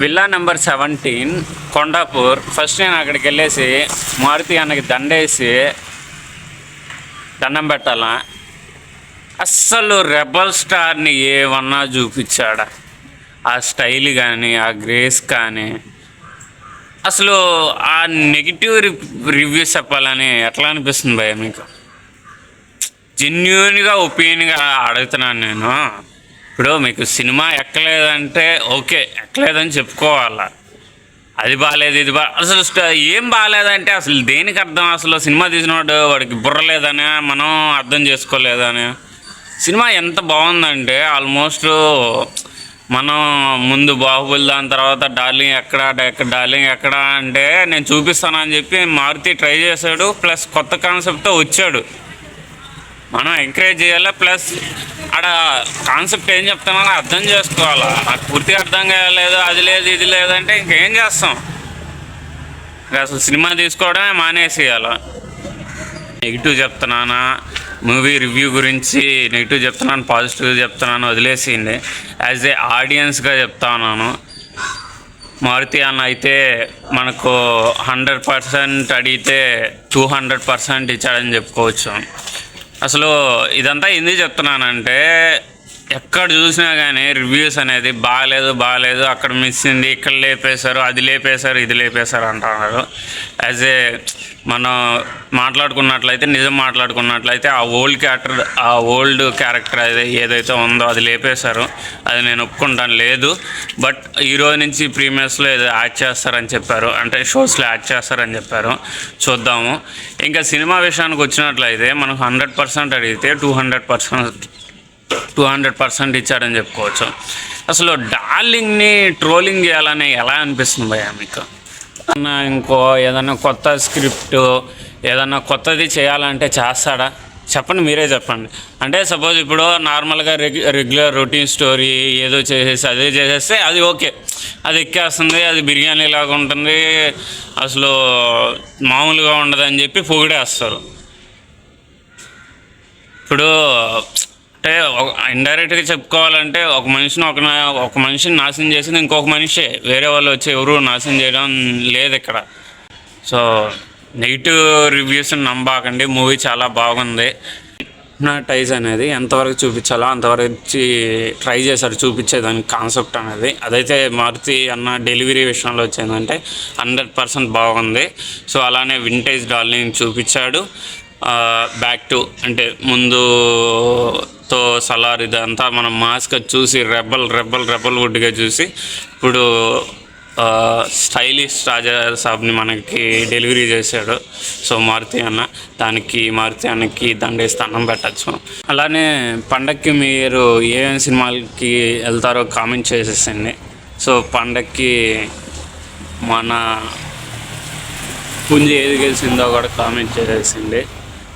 Villa number seventeen Kondapur. First నేను అక్కడికి వెళ్ళేసి మారుతి అన్నకి దండేసి దండం పెట్టాలా? అస్సలు రెబల్ స్టార్ని ఏమన్నా చూపించాడా? ఆ స్టైల్ కానీ ఆ గ్రేస్ కానీ. అసలు ఆ నెగిటివ్ రివ్యూస్ చెప్పాలని ఎట్లా అనిపిస్తుంది భయ మీకు? జెన్యున్గా ఒపీనియన్గా అడుగుతున్నాను నేను. ఇప్పుడు మీకు సినిమా ఎక్కలేదంటే ఓకే ఎక్కలేదని చెప్పుకోవాలా? అది బాగాలేదు ఇది బా అసలు ఏం బాగాలేదంటే అసలు దేనికి అర్థం? అసలు సినిమా తీసినవాడు వాడికి బుర్రలేదని మనం అర్థం చేసుకోలేదని. సినిమా ఎంత బాగుందంటే ఆల్మోస్ట్ మనం ముందు బాహుబలి దాని తర్వాత డార్లింగ్ ఎక్కడ ఎక్కడ డార్లింగ్ ఎక్కడ అంటే నేను చూపిస్తానని చెప్పి మారుతి ట్రై చేశాడు ప్లస్ కొత్త కాన్సెప్ట్తో వచ్చాడు. మనం ఎంకరేజ్ చేయాలా? ప్లస్ ఆడ కాన్సెప్ట్ ఏం చెప్తామని అర్థం చేసుకోవాలా? నాకు పూర్తిగా అర్థం కాలేదు అది లేదు ఇది లేదంటే ఇంకేం చేస్తాం? అసలు సినిమా తీసుకోవడమే మానేసేయాల? నెగిటివ్ చెప్తున్నానా? మూవీ రివ్యూ గురించి నెగిటివ్ చెప్తున్నాను పాజిటివ్ చెప్తున్నాను వదిలేసింది. యాజ్ ఏ ఆడియన్స్గా చెప్తా ఉన్నాను మారుతి అన్న అయితే మనకు హండ్రెడ్ పర్సెంట్ అడిగితే టూ హండ్రెడ్ పర్సెంట్ ఇచ్చాడని చెప్పుకోవచ్చు. అసలు ఇదంతా ఎందుకు చెప్తున్నానంటే ఎక్కడ చూసినా కానీ రివ్యూస్ అనేది బాగాలేదు బాగాలేదు అక్కడ మిస్ అయింది ఇక్కడ లేపేశారు అది లేపేశారు ఇది లేపేశారు అంటున్నారు. యాజ్ ఏ మనం మాట్లాడుకున్నట్లయితే నిజం మాట్లాడుకున్నట్లయితే ఆ ఓల్డ్ క్యారెక్టర్ ఆ ఓల్డ్ క్యారెక్టర్ అది ఏదైతే ఉందో అది లేపేశారు. అది నేను ఒప్పుకుంటాను లేదు. బట్ ఈ రోజు నుంచి ప్రీమియర్స్లో ఏదో యాడ్ చేస్తారని చెప్పారు. అంటే షోస్లో యాడ్ చేస్తారని చెప్పారు. చూద్దాము. ఇంకా సినిమా విషయానికి వచ్చినట్లయితే మనకు హండ్రెడ్ పర్సెంట్ అడిగితే two hundred percent two hundred percent ఇచ్చాడని చెప్పుకోవచ్చు. అసలు డార్లింగ్ని ట్రోలింగ్ చేయాలని ఎలా అనిపిస్తుంది భయ్యా మీకు? ఇంకో ఏదన్నా కొత్త స్క్రిప్ట్ ఏదన్నా కొత్తది చేయాలంటే చేస్తాడా? చెప్పండి మీరే చెప్పండి. అంటే సపోజ్ ఇప్పుడు నార్మల్గా రెగ్యులర్ రొటీన్ స్టోరీ ఏదో చేసేసి అదే చేసేస్తే అది ఓకే. అది ఎక్కేస్తుంది అది బిర్యానీ లాగా ఉంటుంది అసలు మామూలుగా ఉండదని చెప్పి పొగిడేస్తారు ఇప్పుడు అంటే ఇండైరెక్ట్గా చెప్పుకోవాలంటే ఒక మనిషిని ఒక నా- ఒక మనిషిని నాశనం చేసింది ఇంకొక మనిషి. వేరే వాళ్ళు వచ్చి ఎవరు నాశనం చేయడం లేదు ఇక్కడ. సో నెగిటివ్ రివ్యూస్ నమ్మకండి. మూవీ చాలా బాగుంది. టైజ్ అనేది ఎంతవరకు చూపించాలో అంతవరకు ట్రై చేశారు చూపించేదానికి కాన్సెప్ట్ అనేది. అదైతే మారుతి అన్న డెలివరీ విషయంలో వచ్చిందంటే హండ్రెడ్ పర్సెంట్ బాగుంది. సో అలానే వింటేజ్ డాల్ని చూపించాడు. బ్యాక్ టు అంటే ముందు మొత్తం సలార్ ఇదంతా మనం మాస్క్ చూసి రెబ్బల్ రెబ్బల్ రెబ్బల్ వుడ్గా చూసి ఇప్పుడు స్టైలిష్ రాజా సాబ్ని మనకి డెలివరీ చేశాడు. సో మారుతి అన్న దానికి మారుతి అన్నకి దండేసి స్థానం పెట్టచ్చు అలానే పండక్కి మీరు ఏమేమి సినిమాలకి వెళ్తారో కామెంట్ చేసేసండి. సో పండక్కి మన పుంజి ఏది గెలిచిందో కూడా కామెంట్ చేసేసింది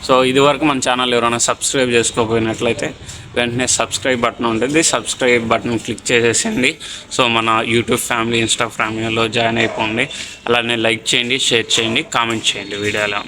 సో ఇదివరకు మన ఛానల్ ఎవరైనా సబ్స్క్రైబ్ చేసుకోకపోయినట్లయితే వెంటనే సబ్స్క్రైబ్ బటన్ ఉంటుంది. సబ్స్క్రైబ్ బటన్ క్లిక్ చేసేసింది సో మన యూట్యూబ్ ఫ్యామిలీ ఇన్స్టా ఫ్యామిలీలో జాయిన్ అయిపోండి. అలానే లైక్ చేయండి షేర్ చేయండి కామెంట్ చేయండి వీడియోలో.